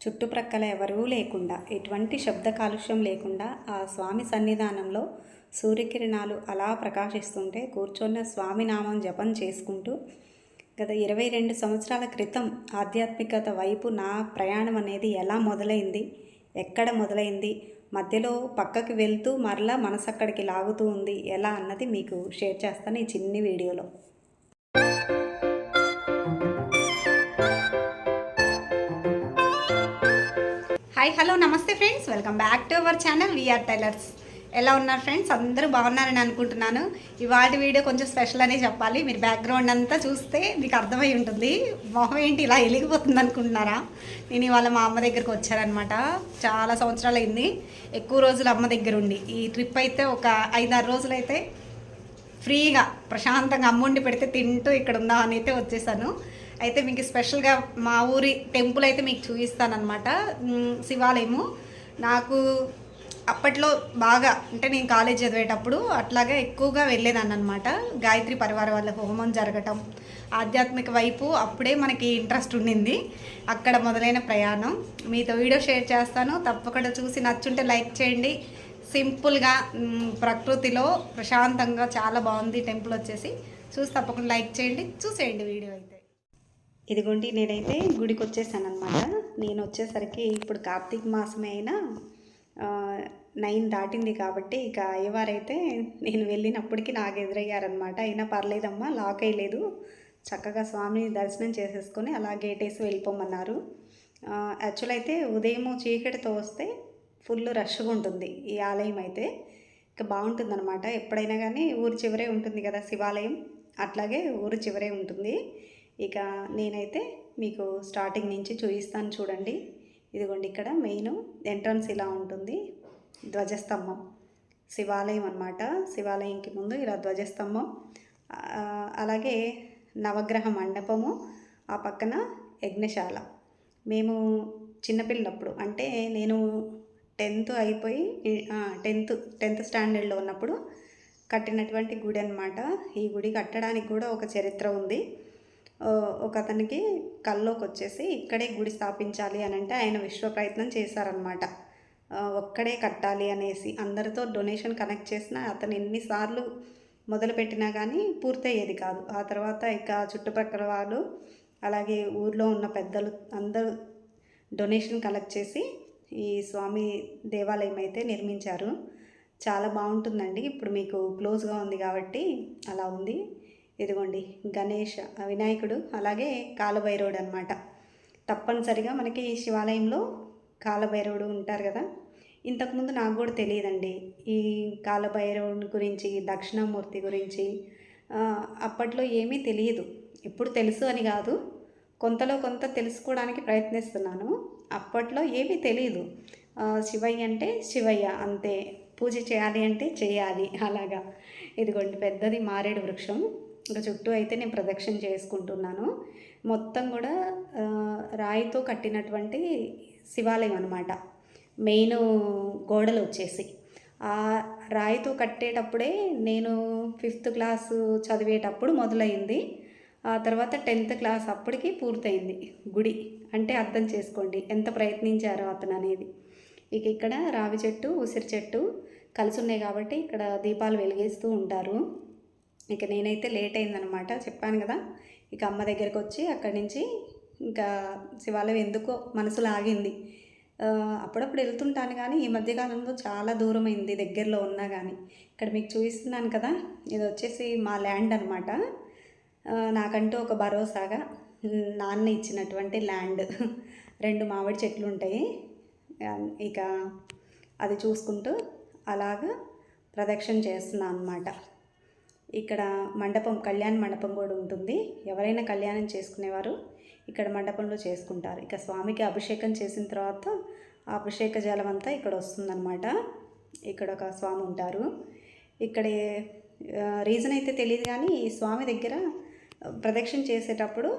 చుట్టుప్రక్కల ఎవరూ లేకుండా ఎటువంటి శబ్ద కాలుష్యం లేకుండా ఆ స్వామి సన్నిధానంలో సూర్యకిరణాలు అలా ప్రకాశిస్తుంటే కూర్చొని స్వామి నామం జపం చేసుకుంటూ గత ఇరవై రెండు సంవత్సరాల క్రితం ఆధ్యాత్మికత వైపు నా ప్రయాణం అనేది ఎలా మొదలైంది ఎక్కడ మొదలైంది మధ్యలో పక్కకి వెళ్తూ మరలా మనసు అక్కడికి లాగుతూ ఉంది ఎలా అన్నది మీకు షేర్ చేస్తాను ఈ చిన్ని వీడియోలో. Hi hello namaste friends. Welcome back to our channel. VR tailors ఎలా ఉన్నారు ఫ్రెండ్స్? అందరూ బాగున్నారని అనుకుంటున్నాను. ఇవాటి వీడియో కొంచెం స్పెషల్ అనే చెప్పాలి. మీరు బ్యాక్గ్రౌండ్ అంతా చూస్తే మీకు అర్థమై ఉంటుంది. మొహం ఏంటి? ఇలా వెలిగిపోతుంది అనుకుంటున్నారా? నేను ఇవాళ మా అమ్మ దగ్గరికి వచ్చానమాట చాలా సంవత్సరాలు అయింది. ఎక్కువ రోజులు అమ్మ దగ్గర ఉండి. ఈ ట్రిప్ అయితే ఒక ఐదారు రోజులు అయితే ఫ్రీగా ప్రశాంతంగా అమ్ముండి పెడితే తింటూ ఇక్కడ ఉందా అని అయితే వచ్చేసాను. అయితే మీకు స్పెషల్గా మా ఊరి టెంపుల్ అయితే మీకు చూపిస్తానమాట శివాలయము. నాకు అప్పట్లో బాగా అంటే నేను కాలేజ్ చదివేటప్పుడు అట్లాగే ఎక్కువగా వెళ్ళేదాన్ని అనమాట గాయత్రి పరివార వాళ్ళ హోమం జరగటం ఆధ్యాత్మిక వైపు అప్పుడే మనకి ఇంట్రెస్ట్ ఉండింది. అక్కడ మొదలైన ప్రయాణం. మీతో వీడియో షేర్ చేస్తాను. తప్పకుండా చూసి నచ్చుంటే లైక్ చేయండి. సింపుల్గా ప్రకృతిలో ప్రశాంతంగా చాలా బాగుంది. టెంపుల్ వచ్చేసి చూసి తప్పకుండా లైక్ చేయండి. చూసేయండి వీడియో అయితే. ఇదిగోండి నేనైతే గుడికి వచ్చేసాను అనమాట నేను వచ్చేసరికి ఇప్పుడు కార్తీక మాసమే అయినా నైన్ దాటింది కాబట్టి ఇక అయ్యవారైతే నేను వెళ్ళినప్పటికీ నాకు ఎదురయ్యారనమాట అయినా పర్లేదమ్మా లాక్ అయ్యలేదు. చక్కగా స్వామిని దర్శనం చేసేసుకొని అలా గేట్ వేసి వెళ్ళిపోమన్నారు. యాక్చువల్ అయితే ఉదయం చీకటితో వస్తే ఫుల్ రష్గా ఉంటుంది ఈ ఆలయం అయితే. ఇక బాగుంటుంది అనమాట ఎప్పుడైనా కానీ ఊరి చివరే ఉంటుంది కదా శివాలయం. అట్లాగే ఊరి చివరే ఉంటుంది. ఇక నేనైతే మీకు స్టార్టింగ్ నుంచి చూపిస్తాను చూడండి. ఇదిగోండి ఇక్కడ మెయిన్ ఎంట్రన్స్ ఇలా ఉంటుంది. ధ్వజస్తంభం. శివాలయం అన్నమాట. శివాలయంకి ముందు ఇలా ధ్వజస్తంభం. అలాగే నవగ్రహ మండపము ఆ పక్కన యజ్ఞశాల. మేము చిన్నపిల్లప్పుడు అంటే నేను టెన్త్ అయిపోయి టెన్త్ టెన్త్ స్టాండర్డ్లో ఉన్నప్పుడు కట్టినటువంటి గుడి అనమాట ఈ గుడి కట్టడానికి కూడా ఒక చరిత్ర ఉంది. ఒక అతనికి కల్లోకి వచ్చేసి ఇక్కడే గుడి స్థాపించాలి అని అంటే ఆయన విశ్వ ప్రయత్నం చేశారనమాట ఒక్కడే కట్టాలి అనేసి అందరితో డొనేషన్ కనెక్ట్ చేసిన అతను ఎన్నిసార్లు మొదలుపెట్టినా కానీ పూర్తయ్యేది కాదు. ఆ తర్వాత ఇక చుట్టుపక్కల వాళ్ళు అలాగే ఊర్లో ఉన్న పెద్దలు అందరూ డొనేషన్ కలెక్ట్ చేసి ఈ స్వామి దేవాలయం అయితే నిర్మించారు. చాలా బాగుంటుందండి. ఇప్పుడు మీకు క్లోజ్గా ఉంది కాబట్టి అలా ఉంది. ఇదిగోండి గణేష్ వినాయకుడు అలాగే కాలభైరవుడు అనమాట తప్పనిసరిగా మనకి శివాలయంలో కాలభైరవుడు ఉంటారు కదా. ఇంతకుముందు నాకు కూడా తెలియదండి. ఈ కాలభైరవుని గురించి దక్షిణామూర్తి గురించి అప్పట్లో ఏమీ తెలియదు. ఇప్పుడు తెలుసు అని కాదు. కొంతలో కొంత తెలుసుకోవడానికి ప్రయత్నిస్తున్నాను. అప్పట్లో ఏమీ తెలియదు శివయ్య అంటే శివయ్య అంతే. పూజ చేయాలి అంటే చేయాలి అలాగా. ఇదిగోండి పెద్దది మారేడు వృక్షం. ఇంకా చుట్టూ అయితే నేను ప్రదక్షిణ చేసుకుంటున్నాను. మొత్తం కూడా రాయితో కట్టినటువంటి శివాలయం అనమాట మెయిన్ గోడలు వచ్చేసి. ఆ రాయితో కట్టేటప్పుడే నేను ఫిఫ్త్ క్లాస్ చదివేటప్పుడు మొదలైంది. ఆ తర్వాత టెన్త్ క్లాస్ అప్పటికి పూర్తయింది గుడి. అంటే అర్థం చేసుకోండి ఎంత ప్రయత్నించారో అతను అనేది. ఇక ఇక్కడ రావి చెట్టు ఉసిరి చెట్టు కలిసి ఉన్నాయి కాబట్టి ఇక్కడ దీపాలు వెలిగేస్తూ ఉంటారు. ఇక నేనైతే లేట్ అయిందనమాట చెప్పాను కదా. ఇక అమ్మ దగ్గరికి వచ్చి అక్కడి నుంచి ఇంకా శివాలయం ఎందుకో మనసు లాగింది. అప్పుడప్పుడు వెళ్తుంటాను కానీ ఈ మధ్యకాలంలో చాలా దూరం అయింది దగ్గరలో ఉన్నా కానీ. ఇక్కడ మీకు చూపిస్తున్నాను కదా ఇది వచ్చేసి మా ల్యాండ్ అనమాట నాకంటూ ఒక భరోసాగా నాన్న ఇచ్చినటువంటి ల్యాండ్ రెండు మామిడి చెట్లు ఉంటాయి. ఇక అది చూసుకుంటూ అలాగా ప్రదక్షిణ చేస్తున్నాను అనమాట ఇక్కడ మండపం కళ్యాణ మండపం కూడా ఉంటుంది. ఎవరైనా కళ్యాణం చేసుకునేవారు ఇక్కడ మండపంలో చేసుకుంటారు. ఇక స్వామికి అభిషేకం చేసిన తర్వాత ఆ అభిషేక జలం అంతా ఇక్కడ వస్తుందన్నమాట. ఇక్కడ ఒక స్వామి ఉంటారు. ఇక్కడ రీజన్ అయితే తెలియదు కానీ ఈ స్వామి దగ్గర ప్రదక్షిణ చేసేటప్పుడు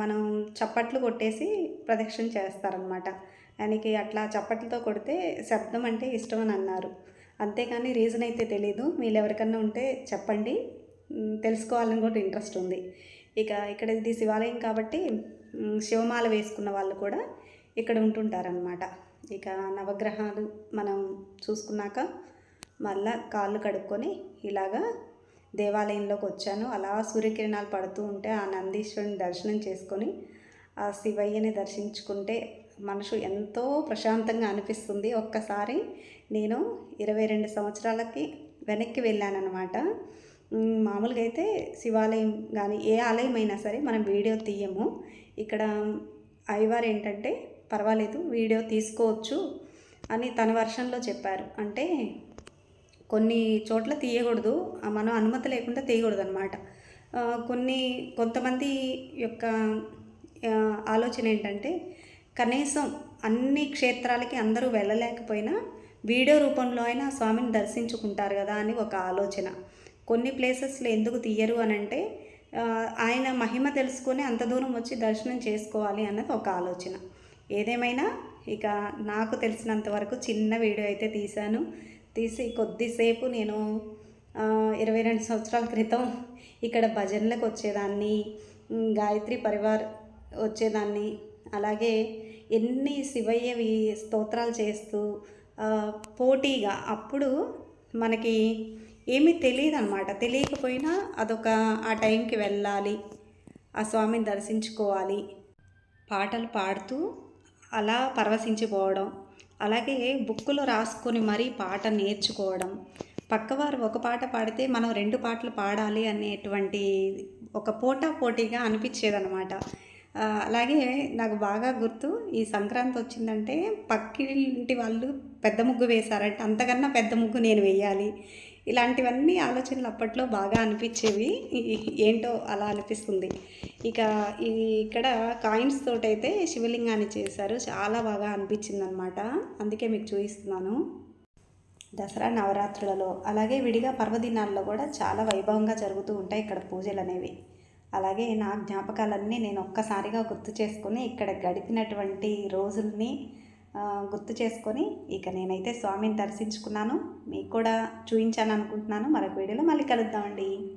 మనం చప్పట్లు కొట్టేసి ప్రదక్షిణ చేస్తారనమాట ఆయనకి అట్లా చప్పట్లతో కొడితే శబ్దం అంటే ఇష్టం అని అన్నారు. అంతేకాని రీజన్ అయితే తెలీదు. మీరు ఎవరికన్నా ఉంటే చెప్పండి. తెలుసుకోవాలని కూడా ఇంట్రెస్ట్ ఉంది. ఇక ఇక్కడ ఇది శివాలయం కాబట్టి శివమాల వేసుకున్న వాళ్ళు కూడా ఇక్కడ ఉంటుంటారనమాట ఇక నవగ్రహాలు మనం చూసుకున్నాక మళ్ళా కాళ్ళు కడుక్కొని ఇలాగా దేవాలయంలోకి వచ్చాను. అలా సూర్యకిరణాలు పడుతూ ఉంటే ఆ నందీశ్వరుని దర్శనం చేసుకొని ఆ శివయ్యని దర్శించుకుంటే మనసు ఎంతో ప్రశాంతంగా అనిపిస్తుంది. ఒక్కసారి నేను ఇరవై రెండు సంవత్సరాలకి వెనక్కి వెళ్ళానమాట మామూలుగా అయితే శివాలయం కానీ ఏ ఆలయం అయినా సరే మనం వీడియో తీయము. ఇక్కడ అయ్యవారు ఏంటంటే పర్వాలేదు వీడియో తీసుకోవచ్చు అని తన వర్షంలో చెప్పారు. అంటే కొన్ని చోట్ల తీయకూడదు మనం అనుమతి లేకుండా తీయకూడదు అనమాట కొన్ని కొంతమంది యొక్క ఆలోచన ఏంటంటే కనీసం అన్ని క్షేత్రాలకి అందరూ వెళ్ళలేకపోయినా వీడియో రూపంలో అయినా స్వామిని దర్శించుకుంటారు కదా అని ఒక ఆలోచన. కొన్ని ప్లేసెస్లో ఎందుకు తీయరు అని అంటే ఆయన మహిమ తెలుసుకొని అంత దూరం వచ్చి దర్శనం చేసుకోవాలి అన్నది ఒక ఆలోచన. ఏదేమైనా ఇక నాకు తెలిసినంత వరకు చిన్న వీడియో అయితే తీశాను. తీసి కొద్దిసేపు నేను ఇరవై రెండు సంవత్సరాల క్రితం ఇక్కడ భజనలకు వచ్చేదాన్ని గాయత్రి పరివార్ వచ్చేదాన్ని అలాగే ఎన్ని శివయ్యవి స్తోత్రాలు చేస్తూ పోటీగా అప్పుడు మనకి ఏమీ తెలియదు అనమాట తెలియకపోయినా అదొక ఆ టైంకి వెళ్ళాలి ఆ స్వామిని దర్శించుకోవాలి పాటలు పాడుతూ అలా పరవశించిపోవడం అలాగే బుక్కులో రాసుకొని మరీ పాట నేర్చుకోవడం పక్కవారు ఒక పాట పాడితే మనం రెండు పాటలు పాడాలి అనేటువంటి ఒక పోటా పోటీగా అనిపించేదనమాట అలాగే నాకు బాగా గుర్తు ఈ సంక్రాంతి వచ్చిందంటే పక్కింటి వాళ్ళు పెద్ద ముగ్గు వేశారంటే. అంతకన్నా పెద్ద ముగ్గు నేను వేయాలి. ఇలాంటివన్నీ ఆలోచనలు అప్పట్లో బాగా అనిపించేవి. ఏంటో అలా అనిపిస్తుంది. ఇక ఇక్కడ కాయిన్స్ తోటైతే శివలింగాన్ని చేశారు. చాలా బాగా అనిపించింది అనమాట అందుకే మీకు చూపిస్తున్నాను. దసరా నవరాత్రులలో. అలాగే విడిగా పర్వదినాల్లో కూడా చాలా వైభవంగా జరుగుతూ ఉంటాయి ఇక్కడ పూజలు అనేవి అలాగే నా జ్ఞాపకాలన్నీ నేను ఒక్కసారిగా గుర్తు చేసుకుని ఇక్కడ గడిపినటువంటి రోజుల్ని గుర్తు చేసుకొని ఇక నేనైతే స్వామిని దర్శించుకున్నాను. మీకు కూడా చూపించాను అనుకుంటున్నాను మరొక వీడియోలో మళ్ళీ కలుద్దామండి.